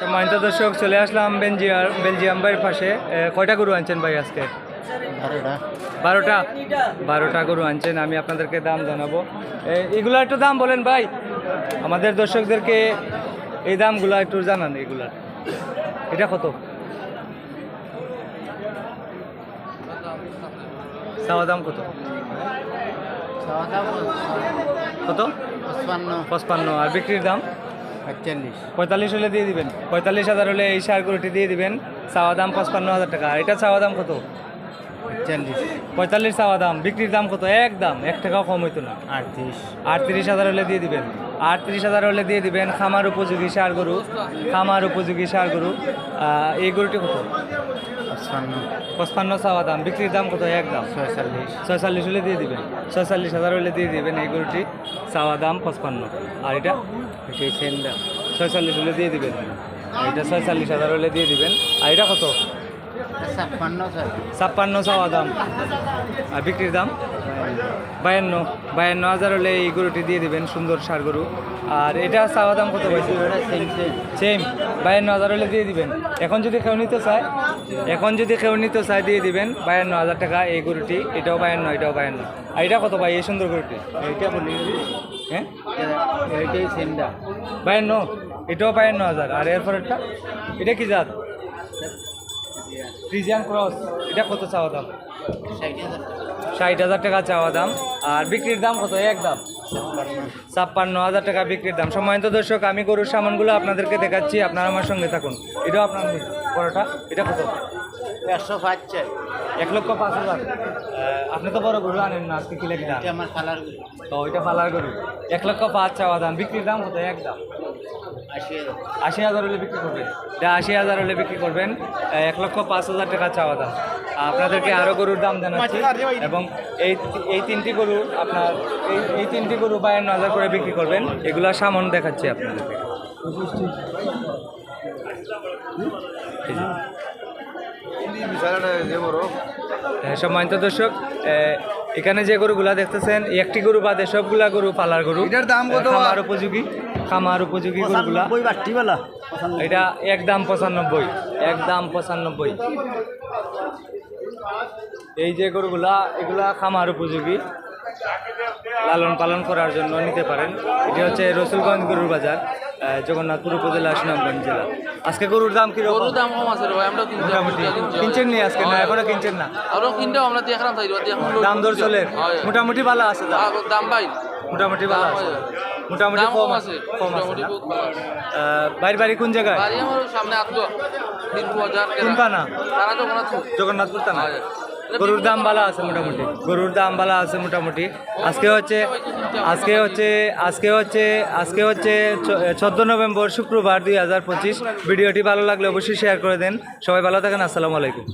সম্মানিত দর্শক চলে আসলাম বেলজিয়ার বেলজিয়াম ভাইয়ের পাশে। কয়টা গরু আনছেন ভাই আজকে? বারোটা। বারোটা? গরু আনছেন আমি আপনাদেরকে দাম জানাব। এগুলা একটু দাম বলেন ভাই। আমাদের দর্শকদেরকে এই দামগুলো একটু জানান এগুলার এটা কত? চাওয়া দাম কত? কত? পঁচপান্ন। আর বিক্রির দাম? পঁয়তাল্লিশ। হলে দিয়ে দিবেন। পঁয়তাল্লিশ হাজার হলে এই সার গরুটি দিয়ে দিবেন। চাওয়া দাম পঁচপান্ন হাজার টাকা। আর এটা চাওয়া দাম কত? আটচল্লিশ পঁয়তাল্লিশ চাওয়া দাম। বিক্রির দাম কত? এক দাম এক টাকাও কম হইতো না। আটত্রিশ। আটত্রিশ হাজার হলে দিয়ে দিবেন। আটত্রিশ হাজার হলে দিয়ে দিবেন খামার উপযোগী সার গরু। খামার উপযোগী সার গরু। এই গরুটি কত? পঁচপান্ন। পঁচপান্ন চাওয়া দাম। বিক্রির দাম কত? এক দাম ছয়চল্লিশ। ছয়চল্লিশ হলে দিয়ে দিবেন। ছয়চল্লিশ হাজার হলে দিয়ে দিবেন এই গরুটি। চাওয়া দাম পঁচপান্ন। আর এটা? এটাই সেন্ডা, ছয়চল্লিশ হলে দিয়ে দিবেন। এটা ছয়চল্লিশ হাজার হলে দিয়ে দিবেন। আর এটা কত? ছাপ্পান্ন চাওয়া দাম। আর বিক্রির দাম? বায়ান্ন। বায়ান্ন হাজার হলে এই গরুটি দিয়ে দিবেন সুন্দর সার গরু। আর এটা চাওয়া দাম কত পাইছে সেম বায়ান্ন হাজার হলে দিয়ে দিবেন। এখন যদি কেউ নিতে চায় এখন যদি কেউ নিতে চায় দিয়ে দিবেন বায়ান্ন হাজার টাকা এই গরুটি। এটাও বায়ান্ন এটাও বায়ান্ন। আর এটা কত ভাই এই সুন্দর গরুটি? বলি। হ্যাঁ? বায়ান্ন। এটাও বায়ান্ন হাজার। আর এরপরেরটা এটা কি জাত? ফ্রিজিয়ান ক্রস এটা কত চাওয়া দাম? ষাট হাজার টাকা চাওয়া দাম। আর বিক্রির দাম কত? এক দাম। ছাপ্পান্ন হাজার টাকা বিক্রির দাম। সম্মানিত দর্শক আমি গরুর সামানগুলো আপনাদেরকে দেখাচ্ছি। আপনারা আমার সঙ্গে থাকুন। এটাও আপনার বড়টা এটা কত? একশো পাঁচ চাই এক লক্ষ পাঁচ হাজার। আপনি তো বড় গরু আনেন না আজকে কিলে কিনা আমার খালার তো ওইটা ফালার গরু। এক লক্ষ পাঁচ চাওয়া দাম। বিক্রির দাম কত? এক দাম। আশি হাজার। হলে বিক্রি করবেন। এটা আশি হাজার হলে বিক্রি করবেন এক লক্ষ পাঁচ হাজার টাকা চাওয়া দাম। আপনাদেরকে আরও গরুর দাম জানাচ্ছি এবং এই এই তিনটি গরু আপনার এই এই তিনটি গরু বায়ান্ন হাজার করে বিক্রি করবেন। এগুলা সামন দেখাচ্ছি আপনাদেরকে। হ্যাঁ, সম্মানিত দর্শক এখানে যে গরুগুলা দেখতেছেন একটি গরু বাদে সবগুলা গরু পালার গরু। এটার দাম কত? আর উপযোগী। খামার উপযোগী গরুগুলা। এটা একদম পঁচানব্বই একদম পঁচানব্বই। এই যে গরুগুলা এগুলা খামার উপযোগী লালন পালন করার জন্য নিতে পারেন। এটি হচ্ছে রসুলগঞ্জ গরুর বাজার জগন্নাথপুর উপজেলা সুনামগঞ্জ জেলা। আজকে গরুর দাম কি গরুর দাম কম আছে ভাই আমরা কিনতে মোটামুটি। কিনছেন নি আজকে? না এখনও কিনছেন না? আরও কিনতে আমরা দেখলাম দাম দর চলে। মোটামুটি ভালো আছে দাম। দাম ভাই। মোটামুটি ভালো আছে। মোটামুটি কম আছে কম আছে বাড়ি বাড়ি কোন জায়গায়? বাড়ি আমার সামনে বাজার কোন থানা জগন্নাথপুর। থানা? গরুর দাম ভালো আছে মোটামুটি? গরুর দাম ভালো আছে মোটামুটি? আজকে হচ্ছে আজকে হচ্ছে আজকে হচ্ছে আজকে হচ্ছে চোদ্দ নভেম্বর শুক্রবার দুই হাজার পঁচিশ। ভিডিওটি ভালো লাগলে অবশ্যই শেয়ার করে দেন। সবাই ভালো থাকেন আসসালামু আলাইকুম।